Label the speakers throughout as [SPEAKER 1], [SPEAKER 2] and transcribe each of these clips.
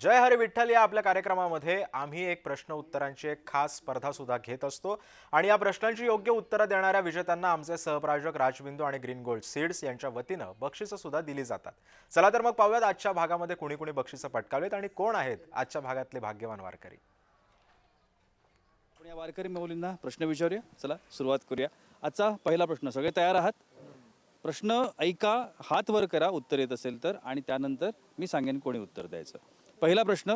[SPEAKER 1] जय हरि विठ्ठल या आपल्या कार्यक्रमामध्ये आम्ही एक प्रश्न उत्तरांची एक खास स्पर्धा सुद्धा घेत असतो. आणि या प्रश्नांची योग्य उत्तरं देणाऱ्या विजेत्यांना आमचे सहप्रायोजक राजबिंदू आणि ग्रीन गोल्ड सीड्स यांच्या वतीनं बक्षिसं सुद्धा दिली जातात. चला तर मग पाहूयात आजच्या भागामध्ये कुणी कुणी बक्षिसं पटकावलीत आणि कोण आहेत आजच्या भागातले भाग्यवान वारकरी?
[SPEAKER 2] आपण या वारकरी मौलींना प्रश्न विचारूया. चला सुरुवात करूया. आजचा पहिला प्रश्न सगळे तयार आहात? प्रश्न ऐका हात वर करा उत्तर येत असेल तर आणि त्यानंतर मी सांगेन कोणी उत्तर द्यायचं. पहिला प्रश्न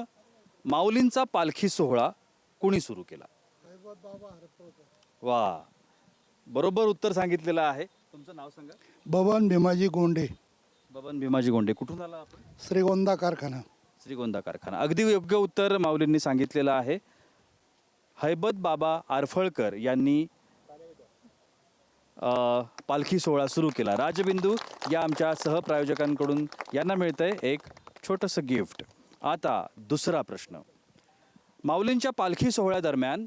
[SPEAKER 2] माऊलींचा पालखी सोहळा कोणी सुरू केला? वा बरोबर उत्तर सांगितलेलं आहे. तुमचं नाव सांगा.
[SPEAKER 3] बबन भीमाजी गोंडे.
[SPEAKER 2] बबन भीमाजी गोंडे कुठून आला आपण?
[SPEAKER 3] श्रीगोंदा कारखाना.
[SPEAKER 2] श्रीगोंदा कारखाना. अगदी योग्य उत्तर माऊलींनी सांगितलेलं आहे. हैबत बाबा आरफळकर यांनी अ, पालखी सोहळा सुरू केला. राजबिंदू या आमच्या सहप्रायोजकांकडून यांना मिळतंय एक छोटंसं गिफ्ट. आता दुसरा प्रश्न. माऊलींच्या पालखी सोहळ्यादरम्यान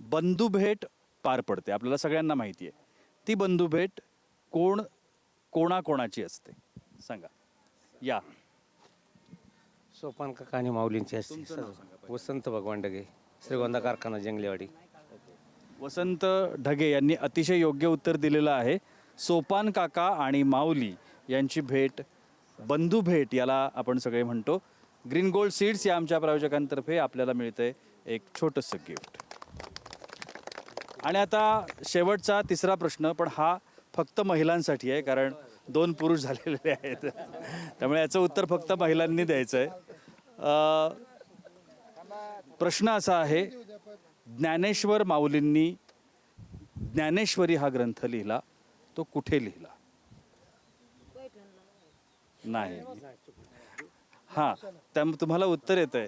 [SPEAKER 2] बंधुभेट पार पडते. आपल्याला सगळ्यांना माहिती आहे ती बंधुभेट कोण कोणाकोणाची असते? सांगा. या.
[SPEAKER 4] सोपान काका आणि माऊलींची असते. वसंत भगवान डगे श्रीगोंदा कारखाना जंगलेवाडी.
[SPEAKER 2] वसंत ढगे यांनी अतिशय योग्य उत्तर दिलेलं आहे. सोपान काका आणि माऊली यांची भेट बंधू भेट याला आपण सगळे म्हणतो. ग्रीन गोल्ड सीड्स या आमच्या प्रायोजकांतर्फे आपल्याला मिळतंय एक छोटंसं गिफ्ट. आणि आता शेवटचा तिसरा प्रश्न पण हा फक्त महिलांसाठी आहे कारण दोन पुरुष झालेले आहेत. त्यामुळे याचं उत्तर फक्त महिलांनी द्यायचं आहे प्रश्न असा आहे ज्ञानेश्वर माऊलींनी ज्ञानेश्वरी हा ग्रंथ लिहिला तो कुठे लिहिला? नाही. हा त्यामुळे तुम्हाला उत्तर येत आहे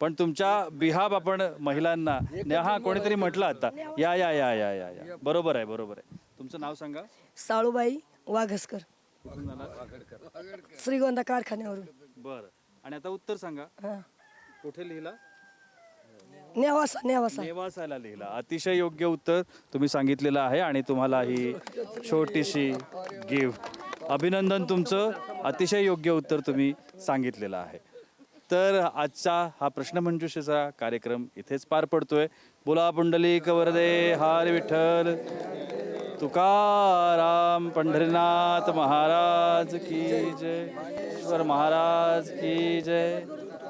[SPEAKER 2] पण तुमच्या बिहाब आपण महिलांना हा कोणीतरी म्हटलं आता. या या या या या या. बरोबर आहे बरोबर आहे. तुमचं नाव सांगा.
[SPEAKER 5] साळूबाई वाघसकर. श्रीगोंदा कारखान्यावरून.
[SPEAKER 2] बरं. आणि आता उत्तर सांगा.
[SPEAKER 5] हा.
[SPEAKER 2] कुठे लिहिला?
[SPEAKER 5] नेवासा नेवासा.
[SPEAKER 2] नेवासाला लिहिला. अतिशय योग्य उत्तर तुम्ही सांगितलेलं आहे आणि तुम्हाला ही छोटीशी गिफ्ट अभिनंदन तुमचं. अतिशय योग्य उत्तर तुम्ही सांगितलेलं आहे. तर आजचा हा प्रश्नमंजुषेचा कार्यक्रम इथेच पार पडतोय. बोला पुंडलिक वरदे हार विठ्ठल. तुकाराम पंढरीनाथ महाराज की जय. ईश्वर महाराज की जय.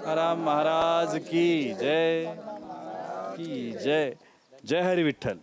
[SPEAKER 2] राम महाराज की जय. की जय. जय हरी विठ्ठल.